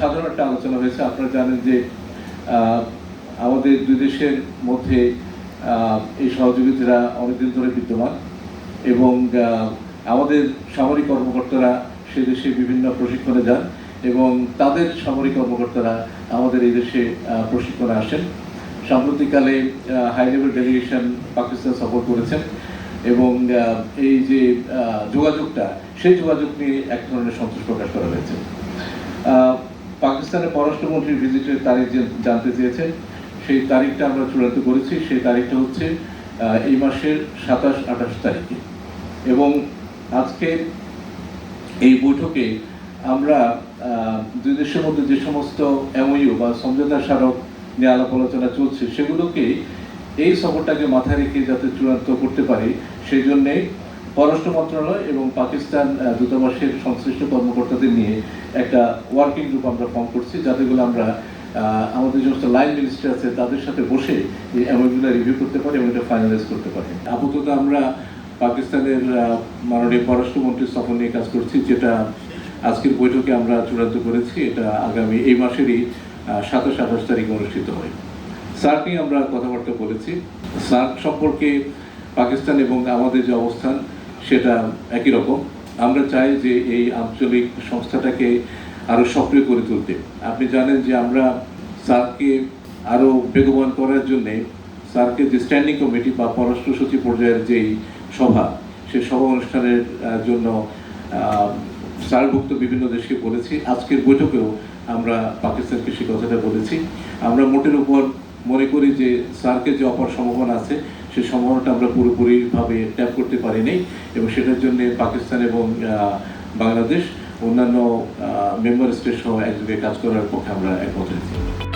সাধারণ একটা আলোচনা হয়েছে। আপনারা জানেন যে আমাদের দুই দেশের মধ্যে এই সহযোগিতারা অনেকদিন ধরে বিদ্যমান এবং আমাদের সামরিক কর্মকর্তারা সে দেশে বিভিন্ন প্রশিক্ষণে যান এবং তাদের সামরিক কর্মকর্তারা আমাদের এই দেশে প্রশিক্ষণে আসেন। সাম্প্রতিককালে হাই লেভেল ডেলিগেশন পাকিস্তান সফর করেছেন এবং এই যে যোগাযোগটা, সেই যোগাযোগ নিয়ে এক ধরনের সন্তোষ প্রকাশ করা হয়েছে। পাকিস্তানের পররাষ্ট্রমন্ত্রীর ভিজিটের তারিখ জানতে চেয়েছেন, সেই তারিখটা আমরা চূড়ান্ত করেছি। সেই তারিখটা হচ্ছে এই মাসের সাতাশ আঠাশ তারিখে। এবং আজকে এই বৈঠকে আমরা দুই দেশের মধ্যে যে সমস্ত এমওইউ বা সমঝোতা স্মারক নিয়ে আলাপ আলোচনা চলছে, সেগুলোকে এই সফরটাকে মাথায় রেখে যাতে চূড়ান্ত করতে পারি, সেই জন্যে পররাষ্ট্র মন্ত্রণালয় এবং পাকিস্তান দূতাবাসের সংশ্লিষ্ট কর্মকর্তাদের নিয়ে একটা ওয়ার্কিং গ্রুপ আমরা ফর্ম করছি, যাতে করে আমরা আমাদের যে লাইন মিনিস্টার আছে, তাদের সাথে বসে এই রিভিউ করতে পারি এবং এটা ফাইনালাইজ করতে পারি। আপাতত আমরা পাকিস্তানের মাননীয় পররাষ্ট্রমন্ত্রী সফর নিয়ে কাজ করছি, যেটা আজকের বৈঠকে আমরা চূড়ান্ত করেছি, এটা আগামী এই মাসেরই সাতাশ আঠাশ তারিখ অনুষ্ঠিত হয়। সার্ক নিয়ে আমরা কথাবার্তা বলেছি। সার্ক সম্পর্কে পাকিস্তান এবং আমাদের যে অবস্থান সেটা একই রকম। আমরা চাই যে এই আঞ্চলিক সংস্থাটাকে আরও সক্রিয় করে তুলতে। আপনি জানেন যে আমরা সার্ককে আরও বেগবান করার জন্যে সার্কের যে স্ট্যান্ডিং কমিটি বা পররাষ্ট্র সচিব পর্যায়ের যেই সভা, সে সভা অনুষ্ঠানের জন্য সারভুক্ত বিভিন্ন দেশকে বলেছি। আজকের বৈঠকেও আমরা পাকিস্তানকে সে কথাটা বলেছি। আমরা মোটের উপর মনে করি যে সার্কের যে অপার সম্ভাবনা আছে সেই সম্ভাবনাটা আমরা পুরোপুরিভাবে ট্যাপ করতে পারিনি এবং সেটার জন্য পাকিস্তান এবং বাংলাদেশ অন্যান্য মেম্বার স্টেট সহ একযোগে কাজ করার পক্ষে আমরা একমত হয়েছি।